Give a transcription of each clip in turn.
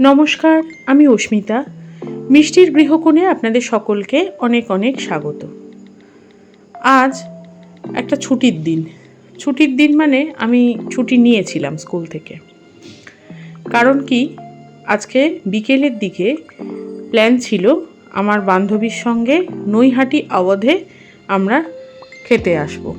নমস্কার, আমি অস্মিতা। মিষ্টির গৃহকোণে আপনাদের সকলকে অনেক অনেক স্বাগত। আজ একটা ছুটির দিন। ছুটির দিন মানে আমি ছুটি নিয়েছিলাম স্কুল থেকে। কারণ কি, আজকে বিকেলের দিকে প্ল্যান ছিল আমার বান্ধবীর সঙ্গে নৈহাটি আওয়াধে আমরা খেতে আসব।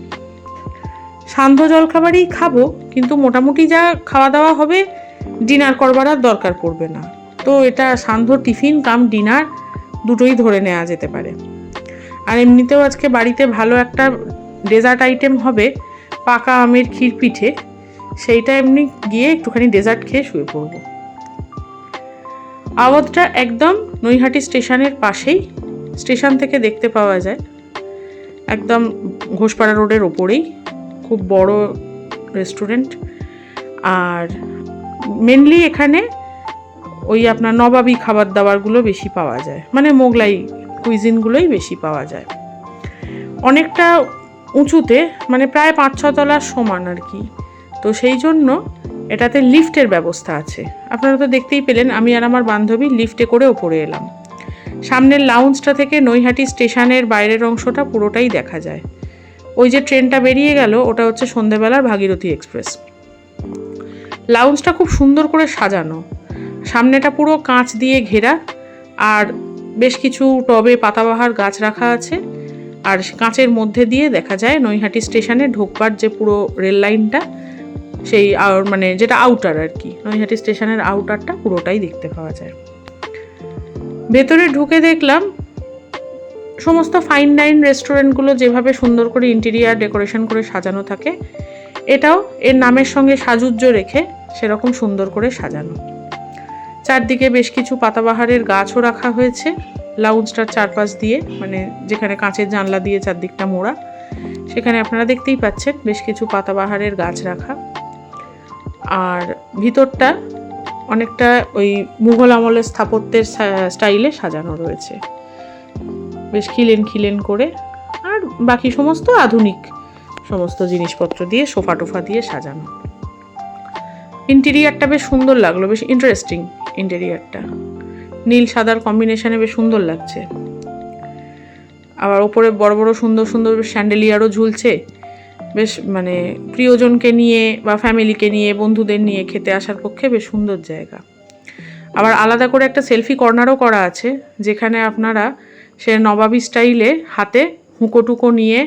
সান্ধ্য জলখাবারই খাব, কিন্তু মোটামুটি যা খাওয়া দাওয়া হবে ডিনার করবার আর দরকার পড়বে না। তো এটা সান্ধ্য টিফিন, কাম ডিনার দুটোই ধরে নেওয়া যেতে পারে। আর এমনিতেও আজকে বাড়িতে ভালো একটা ডেজার্ট আইটেম হবে, পাকা আমের ক্ষীর পিঠে। সেইটা এমনি গিয়ে একটুখানি ডেজার্ট খেয়ে শুয়ে পড়ব। আওয়াজটা একদম নৈহাটি স্টেশনের পাশেই, স্টেশন থেকে দেখতে পাওয়া যায়। একদম ঘোষপাড়া রোডের ওপরেই, খুব বড় রেস্টুরেন্ট আর মেনলি এখানে ওই আপনার নবাবি খাবার দাবারগুলো বেশি পাওয়া যায়। মানে মোগলাই কুইজিনগুলোই বেশি পাওয়া যায়। অনেকটা উঁচুতে মানে প্রায় পাঁচ ছতলার সমান আর কি। তো সেই জন্য এটাতে লিফটের ব্যবস্থা আছে। আপনারা তো দেখতেই পেলেন, আমি আর আমার বান্ধবী লিফটে করে ওপরে এলাম। সামনের লাউঞ্জটা থেকে নৈহাটি স্টেশনের বাইরের অংশটা পুরোটাই দেখা যায়। ওই যে ট্রেনটা বেরিয়ে গেল, ওটা হচ্ছে সন্ধেবেলার ভাগীরথী এক্সপ্রেস। লাউঞ্জটা খুব সুন্দর করে সাজানো। সামনেটা পুরো কাঁচ দিয়ে ঘেরা, আর বেশ কিছু টবে পাতাবাহার গাছ রাখা আছে। আর কাঁচের মধ্যে দিয়ে দেখা যায় নৈহাটি স্টেশনে ঢোকবার যে পুরো রেল লাইনটা, সেই মানে যেটা আউটার আর কি, নৈহাটি স্টেশনের আউটারটা পুরোটাই দেখতে পাওয়া যায়। ভেতরে ঢুকে দেখলাম, সমস্ত ফাইন ডাইন রেস্টুরেন্টগুলো যেভাবে সুন্দর করে ইন্টেরিয়ার ডেকোরেশন করে সাজানো থাকে, এটাও এর নামের সঙ্গে সাজুজ্য রেখে সেরকম সুন্দর করে সাজানো। চারদিকে বেশ কিছু পাতাবাহারের গাছও রাখা হয়েছে। লাউঞ্জটার চারপাশ দিয়ে মানে যেখানে কাঁচের জানলা দিয়ে চারদিকটা মোড়া। সেখানে আপনারা দেখতেই পাচ্ছেন বেশ কিছু পাতাবাহারের গাছ রাখা। আর ভিতরটা অনেকটা ওই মুঘল আমলের স্থাপত্যের স্টাইলে সাজানো রয়েছে। বেশ খিলেন খিলেন করে, আর বাকি সমস্ত আধুনিক সমস্ত জিনিসপত্র দিয়ে সোফা টোফা দিয়ে সাজানো। ইন্টেরিয়ারটা বেশ সুন্দর লাগল, বেশ ইন্টারেস্টিং ইন্টেরিয়ারটা নীল সাদার কম্বিনেশনে বেশ সুন্দর লাগছে। আবার ওপরে বড় বড় সুন্দর সুন্দর স্যান্ডেলিয়ারও ঝুলছে। বেশ মানে প্রিয়জনকে নিয়ে বা ফ্যামিলিকে নিয়ে, বন্ধুদের নিয়ে খেতে আসার পক্ষে বেশ সুন্দর জায়গা। আবার আলাদা করে একটা সেলফি কর্নারও করা আছে, যেখানে আপনারা সে নবাবী স্টাইলে হাতে হুঁকো টুকো নিয়ে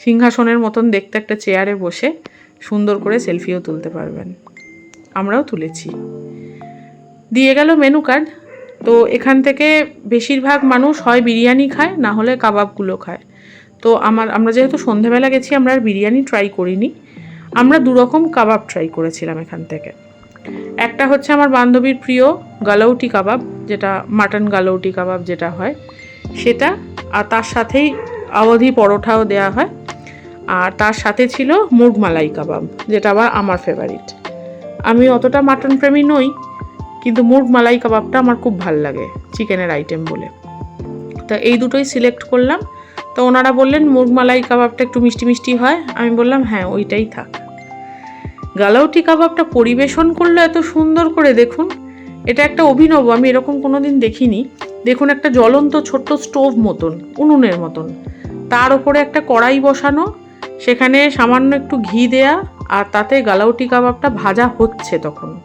সিংহাসনের মতন দেখতে একটা চেয়ারে বসে সুন্দর করে সেলফিও তুলতে পারবেন। আমরাও তুলেছি। দিয়ে গেল মেনু কার্ড। তো এখান থেকে বেশিরভাগ মানুষ হয় বিরিয়ানি খায়, না হলে কাবাবগুলো খায়। তো আমার, আমরা যেহেতু সন্ধেবেলা গেছি, আমরা আর বিরিয়ানি ট্রাই করিনি। আমরা দুরকম কাবাব ট্রাই করেছিলাম এখান থেকে। একটা হচ্ছে আমার বান্ধবীর প্রিয় গালাউটি কাবাব, যেটা মাটন গালাউটি কাবাব যেটা হয়, সেটা। আর তার সাথেই আওয়াধি পরোঠাও দেয়া হয়। আর তার সাথে ছিল মুগ মালাই কাবাব, যেটা আবার আমার ফেভারিট আমি অতটা মাটন প্রেমী নই, কিন্তু মুগ মালাই কাবাবটা আমার খুব ভালো লাগে, চিকেনের আইটেম বলে। তা এই দুটোই সিলেক্ট করলাম। তো ওনারা বললেন, মুগ মালাই কাবাবটা একটু মিষ্টি মিষ্টি হয়। আমি বললাম হ্যাঁ ওইটাই থাক। গালাউটি কাবাবটা পরিবেশন করল এত সুন্দর করে, দেখুন। এটা একটা অভিনব, আমি এরকম কোনো দিন দেখিনি। দেখুন, একটা জ্বলন্ত ছোট্ট স্টোভ মতন, উনুনের মতন। তার ওপরে একটা কড়াই বসানো, সেখানে সামান্য একটু ঘি দেয়া আর তাতে গালাউটি কাবাবটা ভাজা হচ্ছে তখন।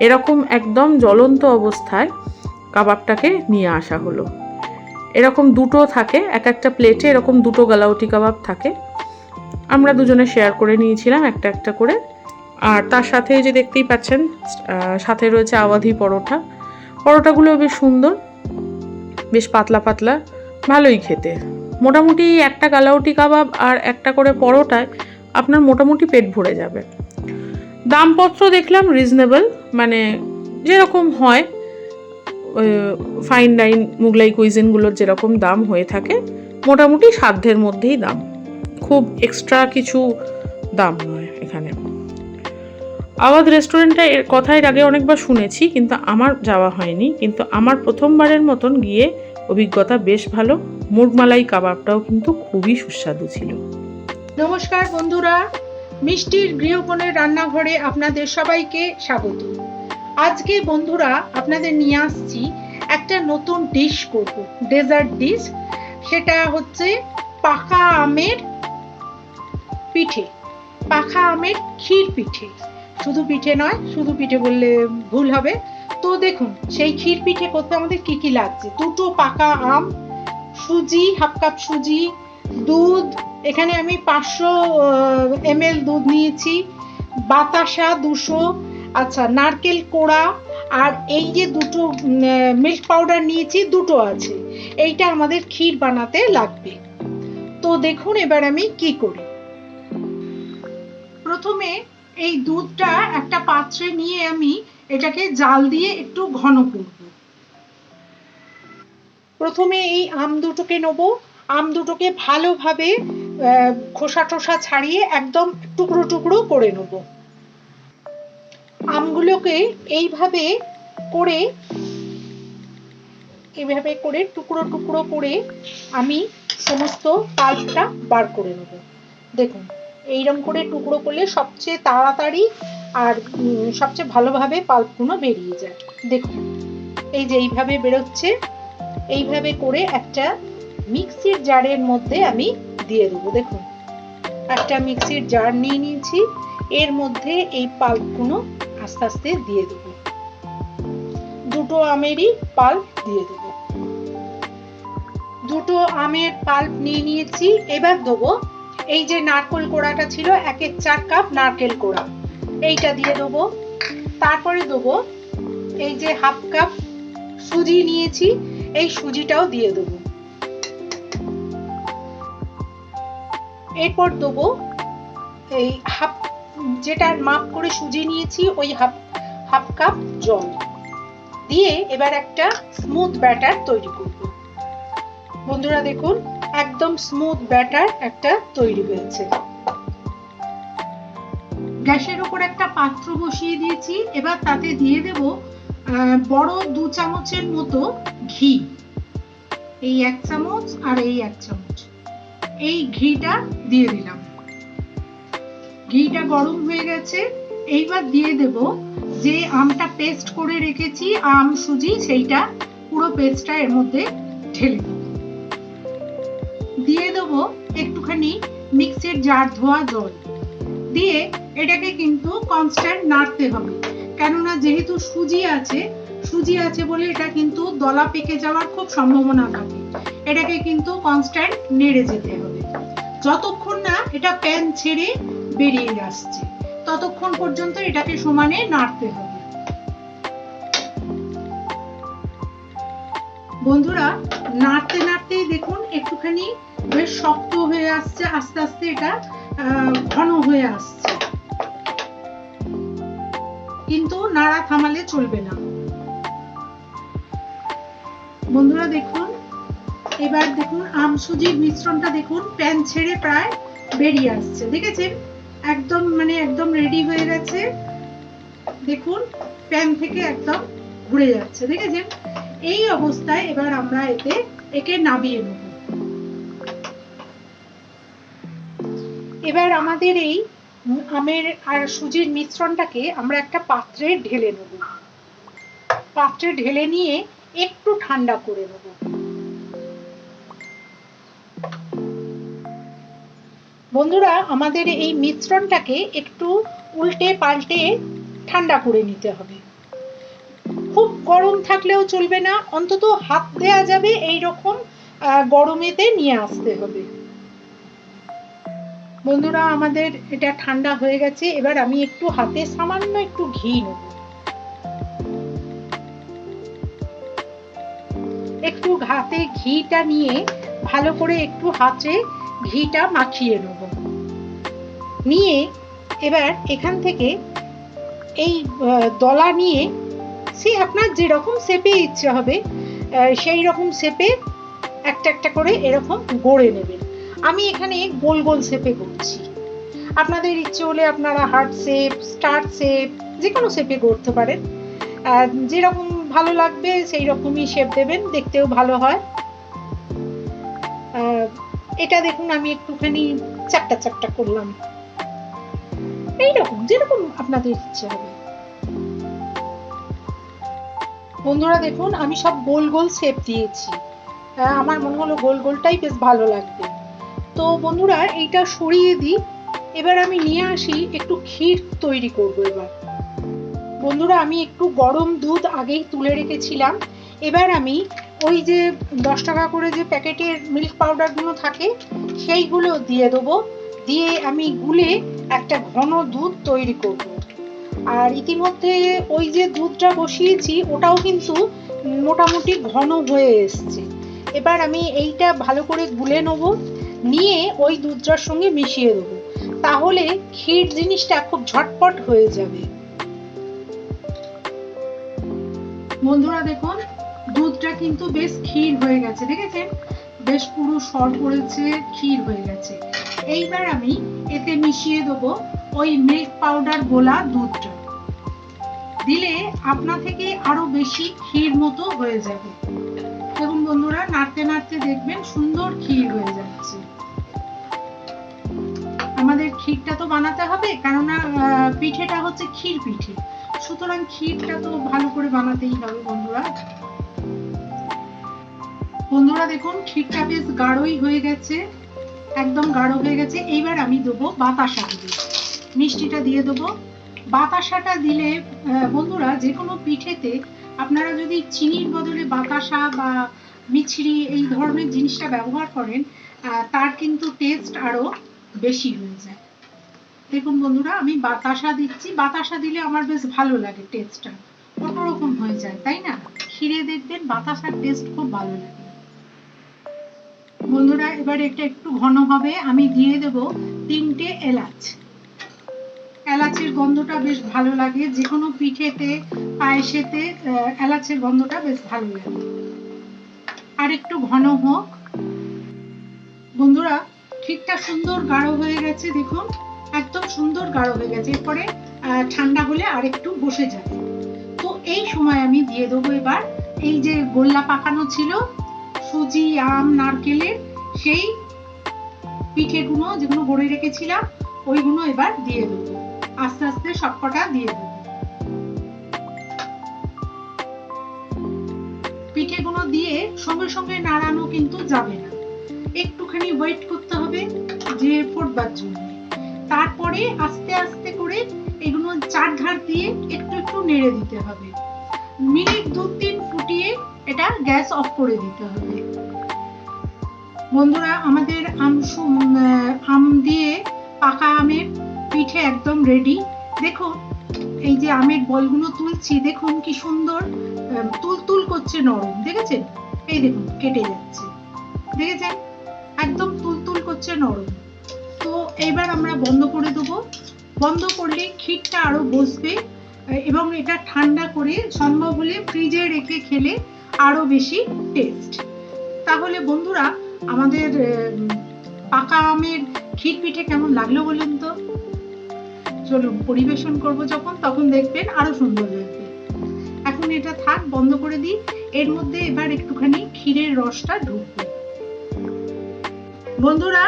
এরকম একদম জ্বলন্ত অবস্থায় কাবাবটাকে নিয়ে আসা হলো। এরকম দুটো থাকে, এক একটা প্লেটে এরকম দুটো গালাউটি কাবাব থাকে। আমরা দুজনে শেয়ার করে নিয়েছিলাম একটা একটা করে। আর তার সাথে যে দেখতেই পাচ্ছেন সাথে রয়েছে আওয়াধি পরোটা। পরোটাগুলো বেশ সুন্দর, বেশ পাতলা পাতলা, ভালোই খেতে। মোটামুটি একটা গালাউটি কাবাব আর একটা করে পরোটায় আপনার মোটামুটি পেট ভরে যাবে। দামপত্র দেখলাম রিজনেবল মানে যেরকম হয় ফাইন ডাইন মুগলাই কুইজিনগুলোর যেরকম দাম হয়ে থাকে, মোটামুটি সাধ্যের মধ্যেই দাম। খুব এক্সট্রা কিছু দাম নয় এখানে। আওয়াজ রেস্টুরেন্টটা এর কথা এর আগে অনেকবার শুনেছি, কিন্তু আমার যাওয়া হয়নি। কিন্তু আমার প্রথমবারের মতন গিয়ে অভিজ্ঞতা বেশ ভালো। মুরমালাই কাবাবটাও কিন্তু খুবই সুস্বাদু ছিল। নমস্কার বন্ধুরা, মিষ্টির গৃহকোণের রান্নাঘরে আপনাদের সবাইকে স্বাগত। আজকে বন্ধুরা আপনাদের নিয়ে আসছি একটা নতুন ডিশ করব ডেজার্ট ডিশ সেটা হচ্ছে পাকা আমের পিঠে, পাকা আমের ক্ষীর পিঠে। শুধু পিঠে নয়, শুধু পিঠে বললে ভুল হবে। তো দেখুন, সেই ক্ষীর পিঠে করতে আমাদের কি কি লাগছে? দুটো পাকা আম, সুজি, হাফ কাপ সুজি দুধ, এখানে আমি পাঁচশো এম দুধ নিয়েছি, বাতাসা দুশো আচ্ছা নারকেল কোড়া, আর এই যে দুটো মিল্ক পাউডার নিয়েছি, দুটো আছে। এইটা আমাদের ক্ষীর বানাতে লাগবে। তো দেখুন এবার আমি কি করি। প্রথমে এই দুধটা একটা পাত্রে নিয়ে আমি এটাকে জাল দিয়ে একটু ঘন করব। প্রথমে এই আম দুটোকে নেব। আম দুটোকে ভালোভাবে খোসা টোসা ছাড়িয়ে একদম টুকরো টুকরো করে নেব। আমগুলোকে এইভাবে করে এইভাবে করে টুকরো টুকরো করে আমি সমস্ত পাল্পটা বার করে নেব। দেখুন এইরকম করে টুকরো করলে সবচেয়ে তাড়াতাড়ি আর সবচেয়ে ভালোভাবে পাল্পগুলো বেরিয়ে যায়। দেখুন, এই যে এইভাবে বেরোচ্ছে, এইভাবে করে একটা মিক্সির জারের মধ্যে আমি দিয়ে দেবো, দেখুন। একটা মিক্সির জার নিয়ে নিয়েছি, এর মধ্যে এই পাল্পগুলো আস্তে আস্তে দিয়ে দেবো। দুটো আমেরই পাল্প দিয়ে দেবো। দুটো আমের পাল্প নিয়ে নিয়েছি, এবার দেবো এই যে নারকেল কোড়াটা ছিল এক এক চার কাপ নারকেল কোড়া। এইটা দিয়ে দেবো। তারপরে দেবো এই যে হাফ কাপ সুজি নিয়েছি, এই সুজিটাও দিয়ে দেবো। এরপর দেবো এই হাফ, যেটা মাপ করে সুজি নিয়েছি, ওই হাফ হাফ কাপ জল। দিয়ে এবার একটা স্মুথ ব্যাটার তৈরি করব। বন্ধুরা দেখুন, একদম স্মুথ ব্যাটার একটা তৈরি হয়েছে। গ্যাসের উপর একটা পাত্র বসিয়ে দিয়েছি। এবার তাতে দিয়ে দেব বড় দু চামচের মতো ঘি। এই এক চামচ আর এই এক চামচ। এই ঘিটা দিয়ে দিলাম। ঘিটা গরম হয়ে গেছে। এইবার দিয়ে দেব যে আমটা পেস্ট করে রেখেছি, আম, সুজি, সেইটা পুরো পেস্টটা এর মধ্যে ঢেলে দেব। দিয়ে দেব একটুখানি মিক্সির জার ধোয়া জল। দিয়ে এটাকে কিন্তু কনস্ট্যান্ট নাড়তে হবে। কেননা যেহেতু সুজি আছে সুজি আছে বলে এটা কিন্তু দলা পেকে যাওয়ার খুব সম্ভাবনা থাকে। এটাকে কিন্তু কনস্ট্যান্ট নেড়ে যেতে হবে। যতক্ষণ না এটা প্যান ছেড়ে বেরিয়ে আসছে, ততক্ষণ পর্যন্ত এটাকে সমানে নাড়তে হবে। বন্ধুরা, নাড়তে নাড়তেই দেখুন একটুখানি বেশ শক্ত হয়ে আসছে, আস্তে আস্তে এটা ঘন হয়ে আসছে। কিন্তু নাড়া থামালে চলবে না। বন্ধুরা দেখুন এবার দেখুন, আম সুজির মিশ্রণটা দেখুন, প্যান ছেড়ে প্রায় বেরিয়ে আসছে, দেখেছেন? একদম মানে একদম রেডি হয়ে গেছে। দেখুন, প্যান থেকে একদম ঘুরে যাচ্ছে, দেখেছেন? এই অবস্থায় এবার আমরা এতে, একে নামিয়ে নেব। এবার আমাদের এই আমের আর সুজির মিশ্রণটাকে আমরা একটা পাত্রে ঢেলে নেব। পাত্রে ঢেলে নিয়ে একটু ঠান্ডা করে নেব। বন্ধুরা, আমাদের এই মিশ্রণটাকে একটু উল্টে পাল্টে ঠান্ডা করে নিতে হবে। খুব গরম থাকলেও চলবে না, অন্তত হাত দেয়া যাবে এই রকম গরমেতে নিয়ে আসতে হবে। বন্ধুরা, আমাদের এটা ঠান্ডা হয়ে গেছে, এবার আমি একটু হাতে সামান্য একটু ঘি নেব। একটু হাতে ঘিটা নিয়ে ভালো করে একটু হাতে ঘিটা মাখিয়ে নেব। নিয়ে এবার এখান থেকে এই দলা নিয়ে সে আপনার যেরকম শেপে ইচ্ছে হবে সেই রকম শেপে একটা একটা করে এরকম গড়ে নেবেন আমি এখানে গোল গোল শেপে করছি আপনাদের ইচ্ছে হলে আপনারা হার্ট শেপ স্টার শেপ যে কোনো শেপে গড়তে পারেন। যেরকম ভালো লাগবে সেই রকমই শেপ দেবেন, দেখতেও ভালো হয়। এটা দেখুন, আমি একটুখানি চারটা চারটা করলাম। এইরকম, যেরকম আপনাদের ইচ্ছে হবে। বন্ধুরা দেখুন, আমি সব গোল গোল শেপ দিয়েছি। আমার মনে হলো গোল গোলটাই বেশ ভালো লাগবে। তো বন্ধুরা, এইটা সরিয়ে দিই। এবার আমি নিয়ে আসি একটু ক্ষীর তৈরি করব এবার। বন্ধুরা, আমি একটু গরম দুধ আগেই তুলে রেখেছিলাম। এবার আমি ওই যে দশ টাকা করে যে প্যাকেটের মিল্ক পাউডারগুলো থাকে, সেইগুলো দিয়ে দেবো। দিয়ে আমি গুলে একটা ঘন দুধ তৈরি করব। আর ইতিমধ্যে ওই যে দুধটা বসিয়েছি, ওটাও কিন্তু মোটামুটি ঘন হয়ে এসছে। এবার আমি এইটা ভালো করে গুলে নেব, নিয়ে ওই দুধটার সঙ্গে মিশিয়ে দেবো। তাহলে ক্ষীর জিনিসটা খুব ঝটপট হয়ে যাবে। বন্ধুরা দেখুন, দুধটা কিন্তু বেশ ক্ষীর হয়ে গেছে, দেখেছেন? বেশ পুরো সর পড়েছে ক্ষীর হয়ে গেছে। এইবার আমি এতে মিশিয়ে দেবো ওই মিল্ক পাউডার গোলা দুধটা। দিলে আপনা থেকে আরও বেশি ক্ষীর মতো হয়ে যাবে। দেখুন বন্ধুরা, নাড়তে নাড়তে দেখবেন সুন্দর ক্ষীর হয়ে যাচ্ছে। আমাদের ক্ষীরটা তো বানাতে হবে, কেননা পিঠেটা হচ্ছে ক্ষীর পিঠে সুতরাং ক্ষীরটা তো ভালো করে বানাতেই হবে বন্ধুরা। বন্ধুরা দেখুন ক্ষীরটা বেশ গাঢ়ই হয়ে গেছে, একদম গাঢ় হয়ে গেছে। এইবার আমি দেবো বাতাসা দিয়ে। মিষ্টিটা দিয়ে দেবো। বাতাসাটা দিলে বন্ধুরা যে কোনো পিঠেতে আপনারা যদি চিনির বদলে বাতাসা বা মিছরি এই ধরনের জিনিসটা ব্যবহার করেন তার কিন্তু টেস্ট আরও বেশি হয়ে যায়। দেখুন বন্ধুরা, আমি বাতাসা দিচ্ছি। বাতাসা দিলে আমার বেশ ভালো লাগে টেস্টটা অন্যরকম হয়ে যায়, তাই না? ক্ষীরে দেখবেন বাতাসার টেস্ট খুব ভালো লাগে। বন্ধুরা, এবার এটা একটু ঘন হবে। আমি দিয়ে দেব তিনটে এলাচ। এলাচের গন্ধটা বেশ ভালো লাগে। যে কোনো পিঠেতে, পায়েসেতে এলাচের গন্ধটা বেশ ভালো লাগে। আর একটু ঘন হোক। বন্ধুরা, ঠিকটা সুন্দর গাঢ় হয়ে গেছে, দেখুন। একদম সুন্দর গাঢ় হয়ে গেছে। এরপরে ঠান্ডা হলে আর একটু বসে যাবে। তো এই সময় আমি দিয়ে দেবো এবার এই যে গোল্লা পাকানো ছিল, সুজি, আম, নারকেলের সেই পিঠেগুলো যেগুলো গড়ে রেখেছিলাম, ওইগুলো এবার দিয়ে দেবো। আস্তে আস্তে সবকটা দিয়ে দেবো। পিঠেগুলো দিয়ে সঙ্গে সঙ্গে নাড়ানো কিন্তু যাবে না। একটুখানি ওয়েট করতে হবে যে ফোটবার জন্য তারপরে আস্তে আস্তে করে এগুলো চার ধার দিয়ে একটু একটু নেড়ে দিতে হবে। মিনিট দু তিন ফুটিয়ে এটা গ্যাস অফ করে দিতে হবে। বন্ধুরা আমাদের আম আম দিয়ে পাকা আমের পিঠে একদম রেডি দেখুন এই যে আমের বলগুলো তুলছি দেখুন কি সুন্দর আহ, তুলতুল করছে নরম দেখেছেন এই দেখুন কেটে যাচ্ছে। দেখেছেন? একদম তুলতুল করছে নরম। তো এবার আমরা বন্ধ করে দেবো। বন্ধ করলে ক্ষীরটা আরও বসবে এবং এটা ঠান্ডা করে সম্ভব হলে ফ্রিজে রেখে খেলে আরও বেশি টেস্ট তাহলে বন্ধুরা আমাদের পাকা আমের ক্ষীর পিঠে কেমন লাগল বলুন তো? চলুন, পরিবেশন করব যখন, তখন দেখবেন আরও সুন্দর লাগবে। এখন এটা থাক, বন্ধ করে দিই। এর মধ্যে এবার একটুখানি ক্ষীরের রসটা ঢুকবে। বন্ধুরা,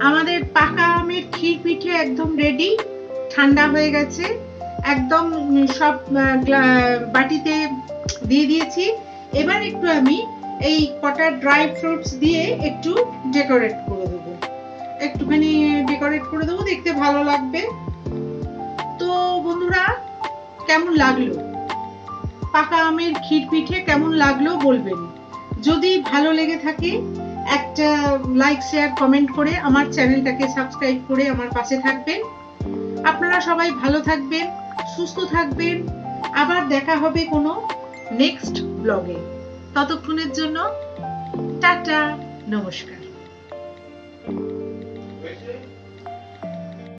আমাদের পাকা আমের ক্ষীর পিঠে একদম রেডি ঠান্ডা হয়ে গেছে। একদম সব বাটিতে দিয়ে দিয়েছি। এবার একটু আমি এই কটা ড্রাই ফ্রুটস দিয়ে একটু ডেকোরেট করে দেবো। একটুখানি ডেকোরেট করে দেবো, দেখতে ভালো লাগবে। তো বন্ধুরা, কেমন লাগল? পাকা আমের ক্ষীর পিঠে কেমন লাগল বলবেন। যদি ভালো লেগে থাকে, একটা লাইক শেয়ার কমেন্ট করে আমার চ্যানেলটাকে সাবস্ক্রাইব করে আমার পাশে থাকবেন। আপনারা সবাই ভালো থাকবেন, সুস্থ থাকবেন। আবার দেখা হবে কোনো নেক্সট ব্লগে ততক্ষণের জন্য টাটা নমস্কার।